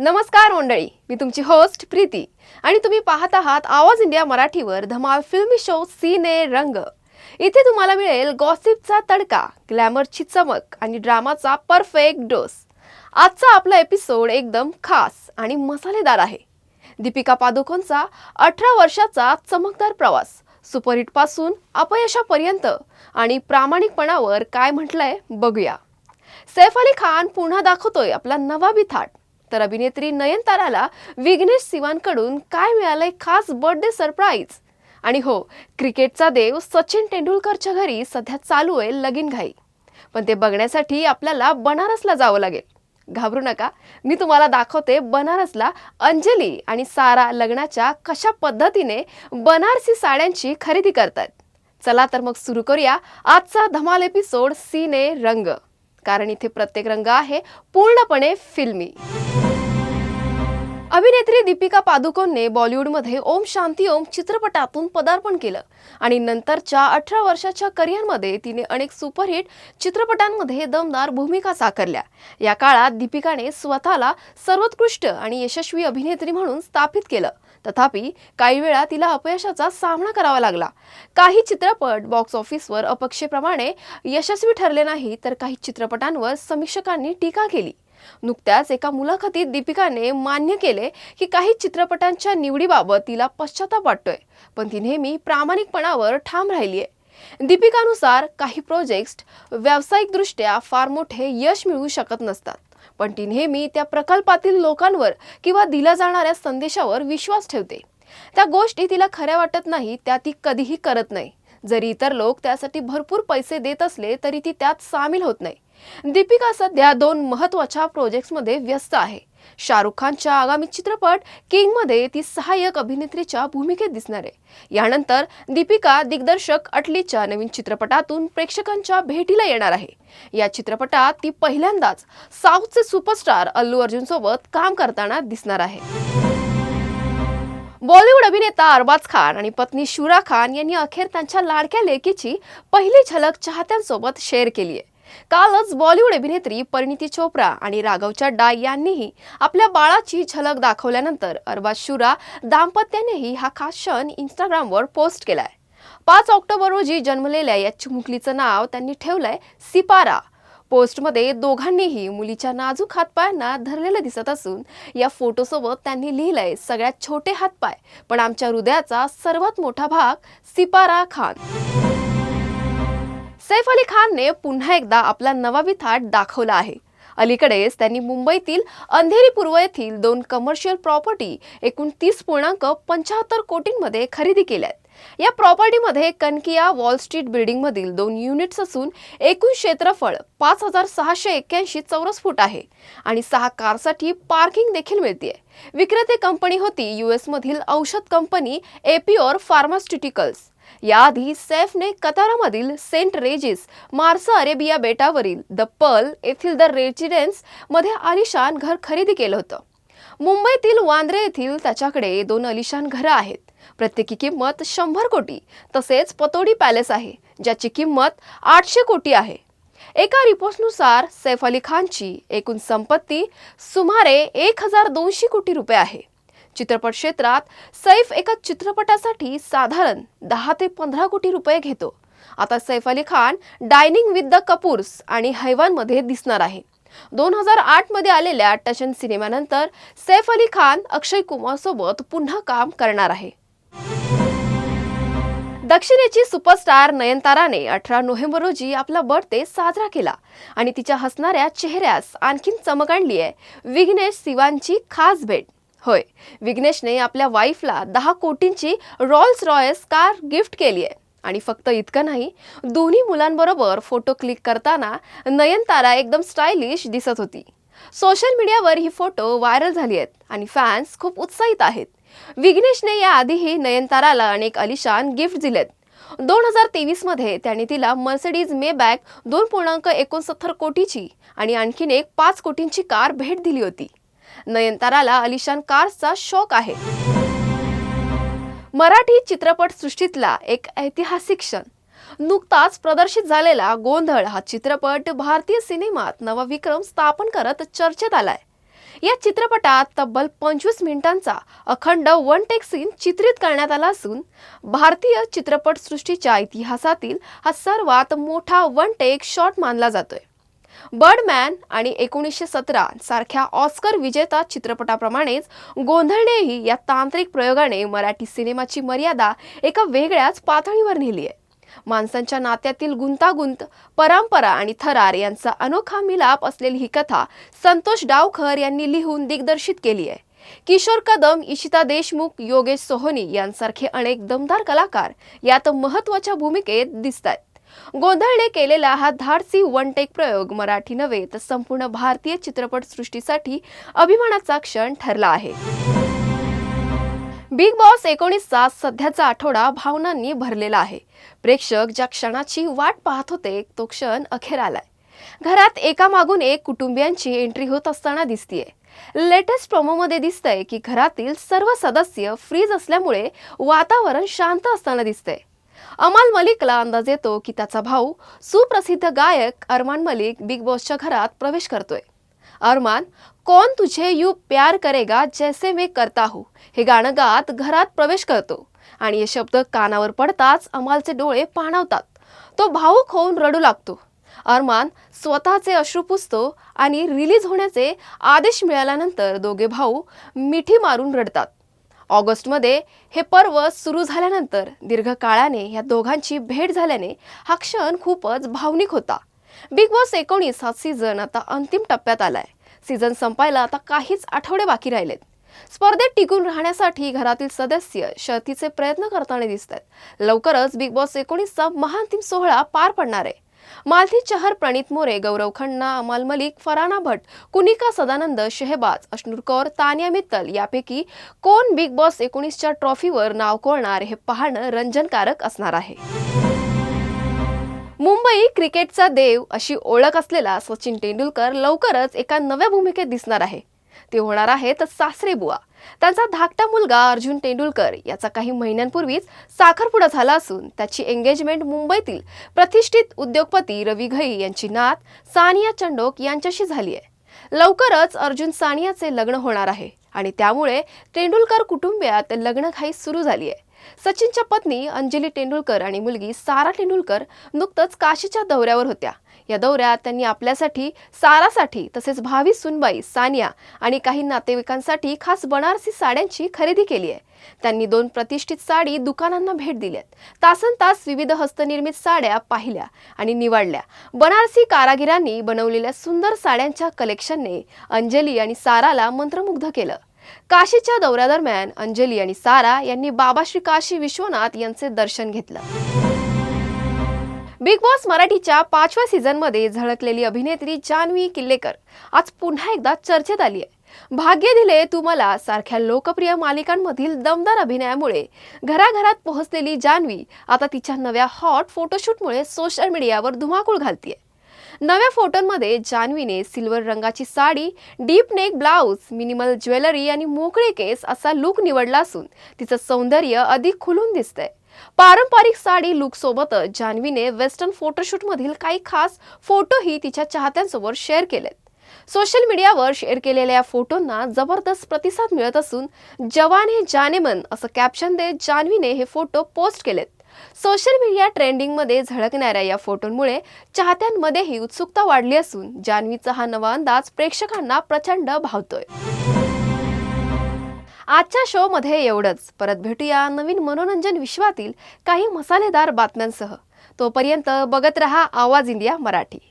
नमस्कार मंडळी मी तुमची होस्ट प्रीती. आणि तुम्ही पाहत आहात आवाज इंडिया मराठीवर धमाल फिल्मी शो सीने रंग. इथे तुम्हाला मिळेल गॉसिपचा तडका ग्लॅमरची चमक आणि ड्रामाचा परफेक्ट डोस आजचा आपला एपिसोड एकदम खास आणि मसालेदार आहे. दीपिका पादुकोणचा अठरा वर्षाचा चमकदार प्रवास सुपरहिटपासून अपयशापर्यंत आणि प्रामाणिकपणावर काय म्हटलंय बघूया. सैफ अली खान पुन्हा दाखवतोय आपला नवा बिथाट तर अभिनेत्री नयनताराला विघ्नेश सिवानकडून काय मिळालंय खास बर्थडे सरप्राईज आणि हो क्रिकेटचा देव सचिन तेंडुलकरच्या घरी सध्या चालू आहे लगीन घाई. पण ते बघण्यासाठी आपल्याला बनारसला जावं लागेल. घाबरू नका मी तुम्हाला दाखवते बनारसला अंजली आणि सारा लग्नाच्या कशा पद्धतीने बनारसी साड्यांची खरेदी करतात. चला तर मग सुरू करूया आजचा धमाल एपिसोड सीने रंग. कारण इथे प्रत्येक रंग आहे पूर्णपणे फिल्मी. अभिनेत्री दीपिका पादुकोणने बॉलिवूडमध्ये ओम शांती ओम चित्रपटातून पदार्पण केलं. आणि नंतरच्या अठरा वर्षाच्या करिअरमध्ये तिने अनेक सुपरहिट चित्रपटांमध्ये दमदार भूमिका साकारल्या. या काळात दीपिकाने स्वतःला सर्वोत्कृष्ट आणि यशस्वी अभिनेत्री म्हणून स्थापित केलं. तथापि काही वेळा तिला अपयशाचा सामना करावा लागला. काही चित्रपट बॉक्स ऑफिसवर अपेक्षेप्रमाणे यशस्वी ठरले नाही तर काही चित्रपटांवर समीक्षकांनी टीका केली. नुकत्याच एका मुलाखतीत दीपिकाने मान्य केले की काही चित्रपटांच्या निवडीबाबत तिला पश्चाताप वाटतोय पण ती नेहमी प्रामाणिकपणावर ठाम राहिली आहे दीपिकानुसार काही प्रोजेक्ट व्यावसायिकदृष्ट्या फार मोठे यश मिळवू शकत नसतात पण ती नेहमी त्या प्रकल्पातील लोकांवर किंवा दिल्या जाणाऱ्या संदेशावर विश्वास ठेवते. त्या गोष्टी तिला खऱ्या वाटत नाही त्या ती कधीही करत नाही. जरी इतर लोक त्यासाठी भरपूर पैसे देत असले तरी ती त्यात सामील होत नाही. दीपिका सध्या दोन महत्त्वाच्या प्रोजेक्ट्समध्ये व्यस्त आहे. शाहरुख खानच्या आगामी चित्रपट किंगमध्ये ती सहाय्यक अभिनेत्रीच्या भूमिकेत दिसणार आहे. यानंतर दीपिका दिग्दर्शक अटलीच्या नवीन चित्रपटातून प्रेक्षकांच्या भेटीला येणार आहे. या चित्रपटात ती पहिल्यांदाच साऊथचे सुपरस्टार अल्लू अर्जुन सोबत काम करताना दिसणार आहे. बॉलिवूड अभिनेता अरबाज खान आणि पत्नी शुरा खान यांनी अखेर त्यांच्या लाडक्या लेकीची पहिली झलक चाहत्यांसोबत शेअर केली आहे. कालच बॉलिवूड अभिनेत्री परिणिती चोप्रा आणि राघव चड्डा यांनीही आपल्या बाळाची झलक दाखवल्यानंतर अरबाज शुरा दाम्पत्यानेही हा खास क्षण इंस्टाग्रामवर पोस्ट केलाय. पाच ऑक्टोबर रोजी जन्मलेल्या या चिमुकलीचं नाव त्यांनी ठेवलंय सिपारा. पोस्टमध्ये दोघांनीही मुलीच्या नाजूक हातपायांना धरलेलं दिसत असून या फोटोसोबत त्यांनी लिहिलंय सगळ्यात छोटे हातपाय पण आमच्या हृदयाचा सर्वात मोठा भाग सिपारा खान. सैफ अली खानने पुन्हा एकदा आपला नवा विथाट दाखवला आहे. अलीकडेच त्यांनी मुंबईतील अंधेरी पूर्व येथील दोन कमर्शियल प्रॉपर्टी एकूण तीस पूर्णांक पंच्याहत्तर कोटींमध्ये खरेदी केल्यात. या प्रॉपर्टीमध्ये कनकिया वॉल स्ट्रीट बिल्डिंगमधील दोन युनिट्स असून एकूण क्षेत्रफळ पाच हजार सहाशे एक्क्याऐंशी चौरस फूट आहे आणि सहा कारसाठी पार्किंग देखील मिळते विक्रेते कंपनी होती यू एसमधील औषध कंपनी एपिओर फार्मास्युटिकल्स याआधी सैफने कतारामधील सेंट रेजिस मार्स अरेबिया बेटावरील द पर्ल येथील द रेजिडेन्समध्ये आलिशान घर खरेदी केलं होतं. मुंबईतील वांद्रे येथील त्याच्याकडे दोन अलिशान घरं आहेत. प्रत्येकी किंमत शंभर कोटी तसेच पतोडी पॅलेस आहे ज्याची किंमत आठशे कोटी आहे. एका रिपोर्टनुसार सैफ अली खानची एकूण संपत्ती सुमारे एक हजार दोनशे कोटी रुपये आहे. चित्रपट क्षेत्रात सैफ एका चित्रपटासाठी साधारण दहा ते पंधरा कोटी रुपये घेतो. आता Saif Ali Khan dining with the Kapoors आणि हैवानमध्ये दिसणार आहे. दोन हजार आठमध्ये आलेल्या टशन सिनेमानंतर सैफ अली खान अक्षय कुमार सोबत पुन्हा काम करणार आहे. दक्षिणेची सुपरस्टार नयनताराने अठरा नोव्हेंबर रोजी आपला बर्थडे साजरा केला आणि तिच्या हसणाऱ्या चेहऱ्यास आणखीन चमक आणली आहे विघ्नेश सिवानची खास भेट. होय. विघ्नेशने आपल्या वाईफला दहा कोटींची रॉल्स रॉयस कार गिफ्ट केली आहे. आणि फक्त इतकं नाही दोन्ही मुलांबरोबर फोटो क्लिक करताना नयनतारा एकदम स्टायलिश दिसत होती. सोशल मीडियावर ही फोटो व्हायरल झाली आहेत आणि फॅन्स खूप उत्साहित आहेत. विघ्नेशने याआधीही नयनताराला अनेक अलिशान गिफ्ट दिलेत. दोन हजार तेवीसमध्ये त्याने तिला मर्सिडीज मे बॅग दोन पूर्णांक एकोणसत्तर कोटीची आणि आणखीन एक पाच कोटींची कार भेट दिली होती. नयनताराला अलिशान कार्सचा शौक आहे. मराठी चित्रपट सृष्टीतला एक ऐतिहासिक क्षण. नुकताच प्रदर्शित झालेला गोंधळ हा चित्रपट भारतीय सिनेमात नवा विक्रम स्थापन करत चर्चेत आलाय. या चित्रपटात तब्बल पंचवीस मिनिटांचा अखंड वन टेक सीन चित्रित करण्यात आला असून भारतीय चित्रपट सृष्टीच्या इतिहासातील हा सर्वात मोठा वन टेक शॉट मानला जातोय. बर्डमॅन आणि एकोणीसशे सतरा सारख्या ऑस्कर विजेता चित्रपटाप्रमाणेच गोंधळणेही या तांत्रिक प्रयोगाने मराठी सिनेमाची मर्यादा एका वेगळ्याच पातळीवर नेली आहे. माणसांच्या नात्यातील गुंतागुंत परंपरा आणि थरार यांचा अनोखा मिलाप असलेली ही कथा संतोष डावखर यांनी लिहून दिग्दर्शित केली आहे. किशोर कदम इशिता देशमुख योगेश सोहोनी यांसारखे अनेक दमदार कलाकार यात महत्त्वाच्या भूमिकेत दिसत आहेत गोंधळने केलेला हा धाडसी वन टेक प्रयोग मराठी नव्हे तर संपूर्ण भारतीय चित्रपट सृष्टीसाठी अभिमानाचा क्षण ठरला आहे. बिग बॉस एकोणीसचा सध्याचा आठवडा भावनांनी भरलेला आहे. प्रेक्षक ज्या क्षणाची वाट पाहत होते तो क्षण अखेर आलाय. घरात एकामागून एक कुटुंबियांची एंट्री होत असताना दिसतीये. लेटेस्ट प्रोमोमध्ये दिसतंय की घरातील सर्व सदस्य फ्रीज असल्यामुळे वातावरण शांत असताना दिसतंय. अमाल मलिकला अंदाज येतो की त्याचा भाऊ सुप्रसिद्ध गायक अरमान मलिक बिग बॉसच्या घरात प्रवेश करतोय. अरमान कौन तुझे यू प्यार करेगा जैसे मैं करता हूँ? हे गाणं गात घरात प्रवेश करतो आणि हे शब्द कानावर पडताच अमालचे डोळे पाणावतात. तो भाऊक होऊन रडू लागतो. अरमान स्वतःचे अश्रू पुसतो आणि रिलीज होण्याचे आदेश मिळाल्यानंतर दोघे भाऊ मिठी मारून रडतात. ऑगस्टमध्ये हे पर्व सुरू झाल्यानंतर दीर्घकाळाने या दोघांची भेट झाल्याने हा क्षण खूपच भावनिक होता. बिग बॉस एकोणीस हा सीझन आता अंतिम टप्प्यात आलाय. सीझन संपायला आता काहीच आठवडे बाकी राहिलेत. स्पर्धेत टिकून राहण्यासाठी घरातील सदस्य शर्तीचे प्रयत्न करताना दिसत आहेत लवकरच बिग बॉस एकोणीसचा महाअंतिम सोहळा पार पडणार आहे. मालती चहर प्रणित मोरे गौरव खन्ना अमाल मलिक फराना भट कुनिका सदानंद शेहबाज अश्नूर कौर तानिया मित्तल यापैकी कोण बिग बॉस एकोणीसच्या ट्रॉफीवर नाव कोळणार हे पाहणं रंजनकारक असणार आहे. मुंबई क्रिकेटचा देव अशी ओळख असलेला सचिन तेंडुलकर लवकरच एका नव्या भूमिकेत दिसणार आहे. ते होणार आहेत सासरे बुवा. त्यांचा धाकटा मुलगा अर्जुन तेंडुलकर याचा काही महिन्यांपूर्वीच साखरपुडा झाला असून त्याची एंगेजमेंट मुंबईतील प्रतिष्ठित उद्योगपती रवी घई यांची नात सानिया चंडोक यांच्याशी झाली आहे. लवकरच अर्जुन सानियाचे लग्न होणार आहे आणि त्यामुळे तेंडुलकर कुटुंबियात लग्नघाई सुरू झाली आहे. सचिनच्या पत्नी अंजली तेंडुलकर आणि मुलगी सारा तेंडुलकर नुकतंच काशीच्या दौऱ्यावर होत्या. या दौऱ्यात त्यांनी आपल्यासाठी सारासाठी तसेच भावी सुनबाई सानिया आणि काही नातेवाईकांसाठी खास बनारसी साड्यांची खरेदी केली आहे. त्यांनी दोन प्रतिष्ठित साडी दुकानांना भेट दिल्यात तासन तास विविध हस्तनिर्मित साड्या पाहिल्या आणि निवडल्या. बनारसी कारागिरांनी बनवलेल्या सुंदर साड्यांच्या कलेक्शनने अंजली आणि साराला मंत्रमुग्ध केलं. काशीच्या दौऱ्यादरम्यान अंजली आणि सारा यांनी बाबा श्री काशी विश्वनाथ यांचे दर्शन घेतलं. बिग बॉस मराठीच्या पाचव्या सीझनमध्ये झळकलेली अभिनेत्री जान्हवी किल्लेकर आज पुन्हा एकदा चर्चेत आली आहे भाग्य दिले तुम्हाला सारख्या लोकप्रिय मालिकांमधील दमदार अभिनयामुळे. घराघरात पोहोचलेली जान्हवी आता तिच्या नव्या हॉट फोटोशूटमुळे सोशल मीडियावर धुमाकूळ घालतीये. नव्या फोटोंमध्ये जान्हवीने सिल्वर रंगाची sari deep neck blouse minimal jewellery आणि मोकळे केस असा लुक निवडला असून तिचं सौंदर्य अधिक खुलून दिसतंय. पारंपरिक साडी लुकसोबतच जान्हवीने वेस्टर्न फोटोशूटमधील काही खास फोटोही तिच्या चाहत्यांसोबत शेअर केलेत. सोशल मीडियावर शेअर केलेल्या या फोटोंना जबरदस्त प्रतिसाद मिळत असून जवान हे जानेमन असं कॅप्शन देत जान्हवीने हे फोटो पोस्ट केलेत. सोशल मीडिया ट्रेंडिंगमध्ये झळकणाऱ्या या फोटोंमुळे चाहत्यांमध्येही उत्सुकता वाढली असून जान्हवीचा हा नवा अंदाज प्रेक्षकांना प्रचंड भावतोय. आजच्या शो मध्ये एवढंच. परत भेटूया नवीन मनोरंजन विश्वातील काही मसालेदार बातम्यांसह. तोपर्यंत बघत रहा आवाज इंडिया मराठी.